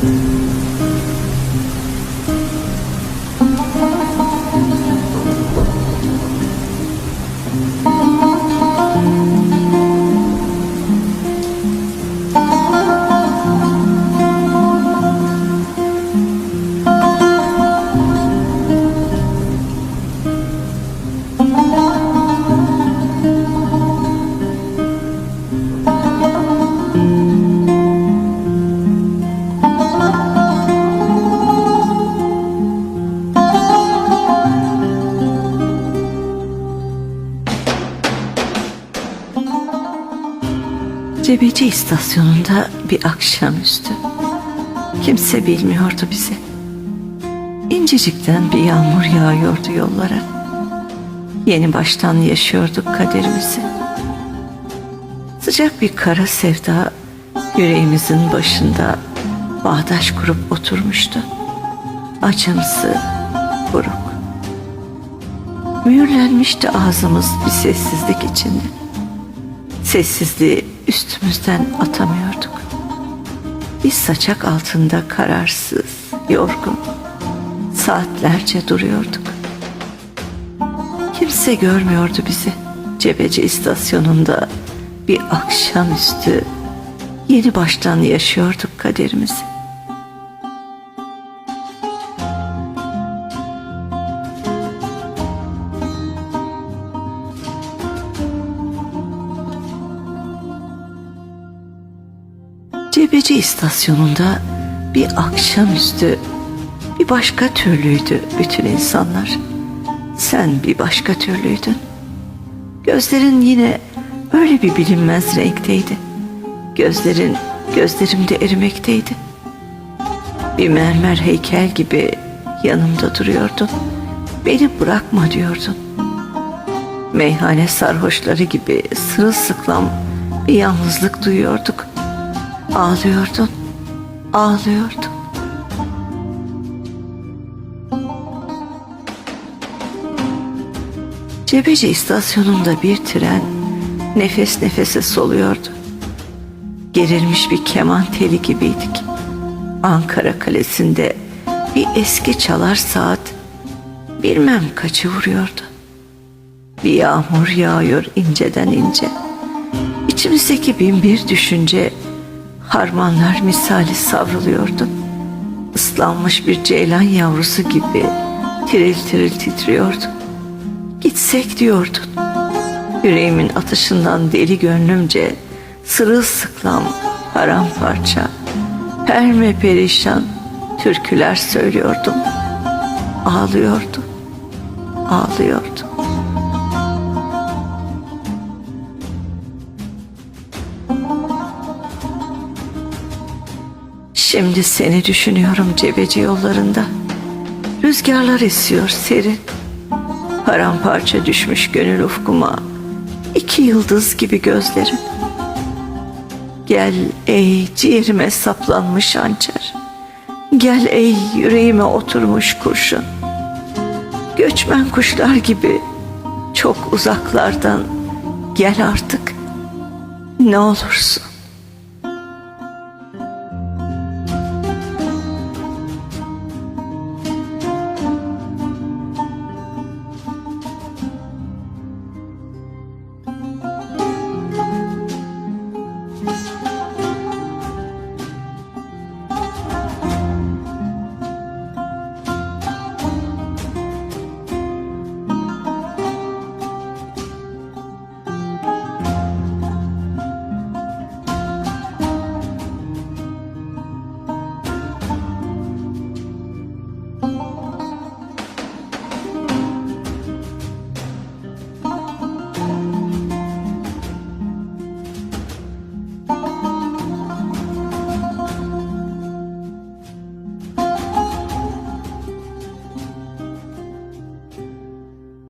Mm-hmm. Cebeci istasyonunda bir akşamüstü. Kimse bilmiyordu bizi. İncecikten bir yağmur yağıyordu yollara. Yeni baştan yaşıyorduk kaderimizi. Sıcak bir kara sevda yüreğimizin başında bağdaş kurup oturmuştu. Acımsı, buruk. Mühürlenmişti ağzımız bir sessizlik içinde. Sessizliği üstümüzden atamıyorduk. Biz saçak altında kararsız, yorgun, saatlerce duruyorduk. Kimse görmüyordu bizi. Cebeci istasyonunda bir akşamüstü yeni baştan yaşıyorduk kaderimizi. Cebeci istasyonunda bir akşamüstü bir başka türlüydü bütün insanlar. Sen bir başka türlüydün. Gözlerin yine öyle bir bilinmez renkteydi. Gözlerin gözlerimde erimekteydi. Bir mermer heykel gibi yanımda duruyordun. Beni bırakma diyordun. Meyhane sarhoşları gibi sırılsıklam bir yalnızlık duyuyorduk. Ağlıyordun, ağlıyordun. Cebeci istasyonunda bir tren nefes nefese soluyordu. Gerilmiş bir keman teli gibiydik. Ankara Kalesi'nde bir eski çalar saat bilmem kaçı vuruyordu. Bir yağmur yağıyor inceden ince. İçimizdeki bin bir düşünce harmanlar misali savruluyordu. Islanmış bir ceylan yavrusu gibi tiril tiril titriyordu. Gitsek diyordun. Yüreğimin atışından deli gönlümce sırılsıklam paramparça perme perişan türküler söylüyordum. Ağlıyordum. Ağlıyordum. Şimdi seni düşünüyorum cebeci yollarında. Rüzgarlar esiyor serin. Paramparça düşmüş gönül ufkuma. iki yıldız gibi gözlerin. Gel ey ciğerime saplanmış hançer. Gel ey yüreğime oturmuş kurşun. Göçmen kuşlar gibi çok uzaklardan gel artık. Ne olursun.